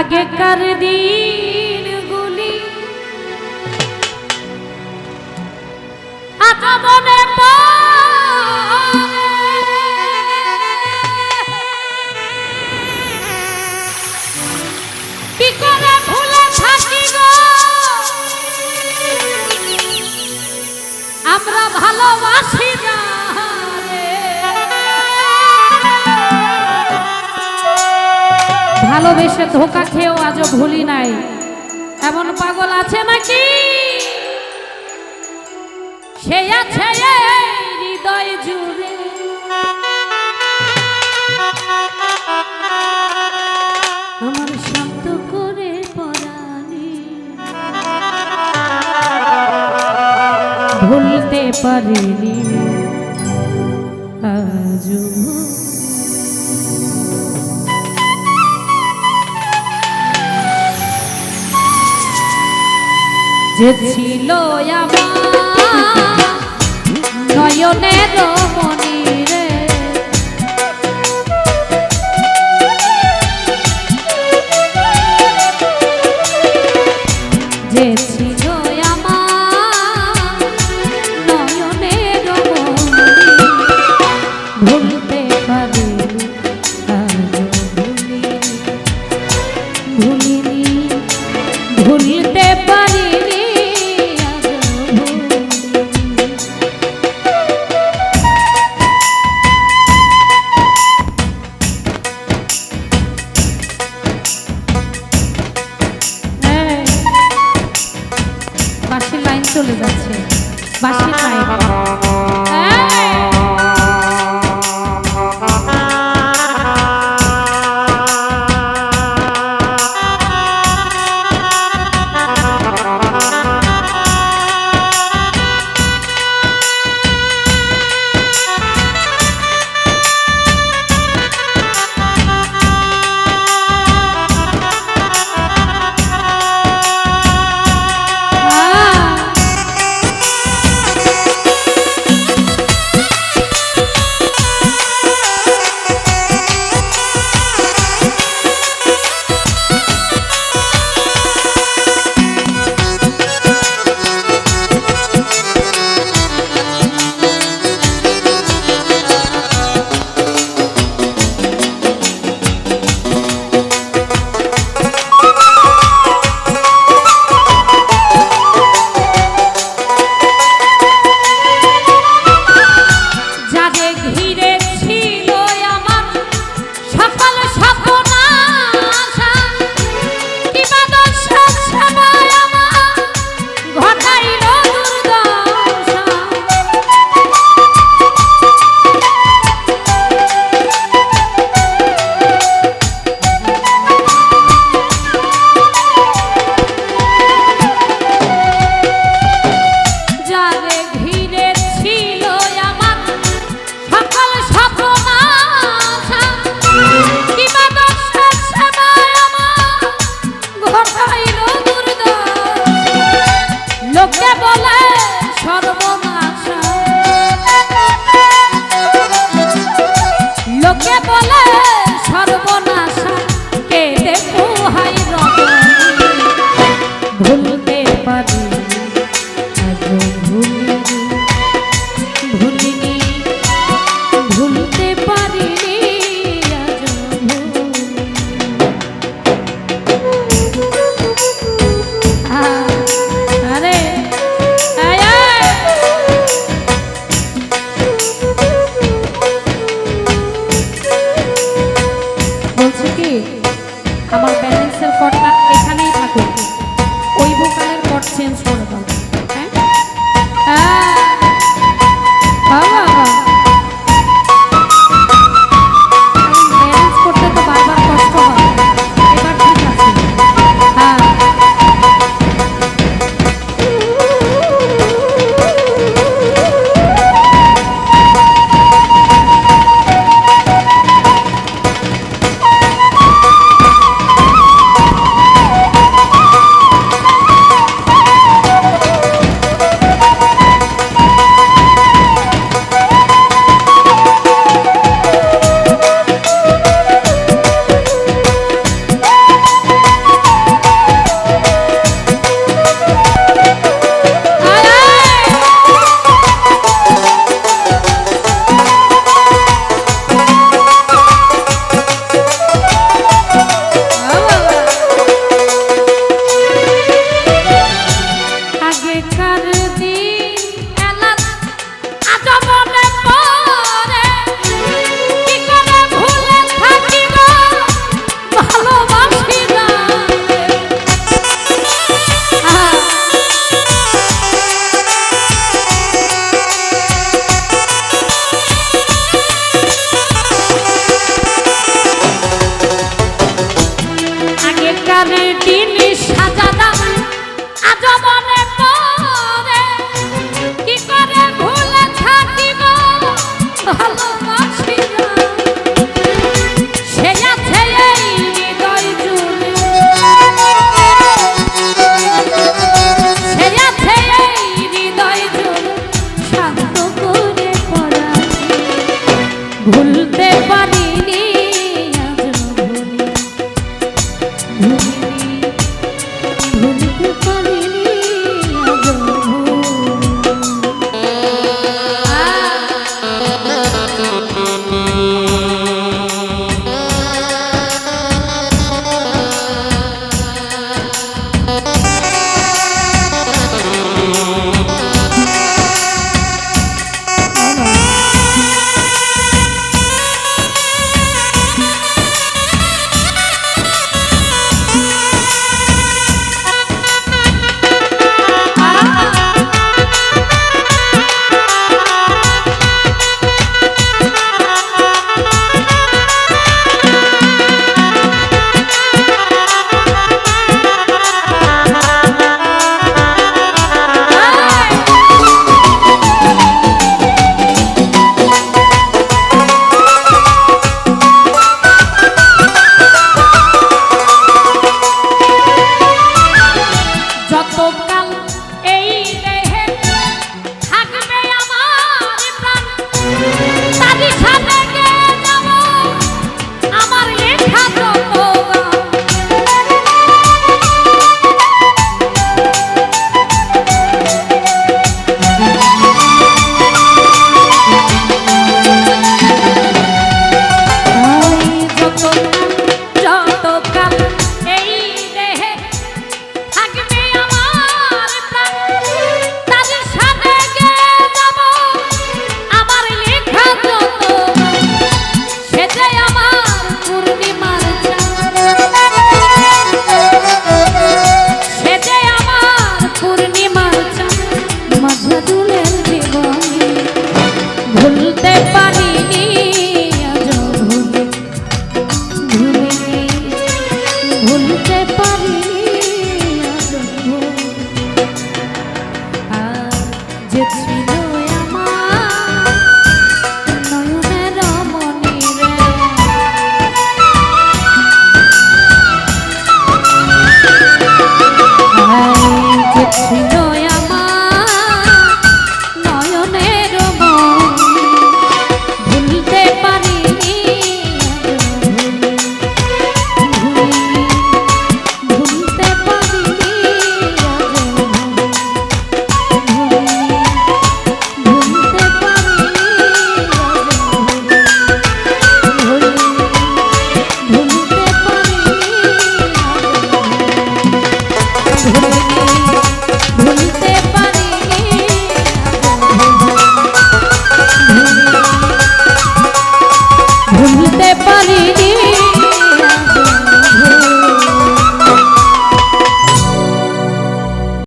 আগেকার দিনগুলি। আজ মনে আমরা ভালোবাসি ভালোবেসে ধোকা খেয়েও আজও ভুলি নাই। এমন পাগল আছে নাকি? সে আছে হৃদয় জুড়ে। আমার শান্ত করে ভুলতে পারিনি। আজও যে ছিল আমার নয়নের মনি রে। যে ছিল আমার নয়নের মনি ভুলতে ভুলিনি ভুলিনি চলে যাচ্ছে। বাঁশির লাইন এই, আমার ব্যালেন্সের কর্ডটা দিন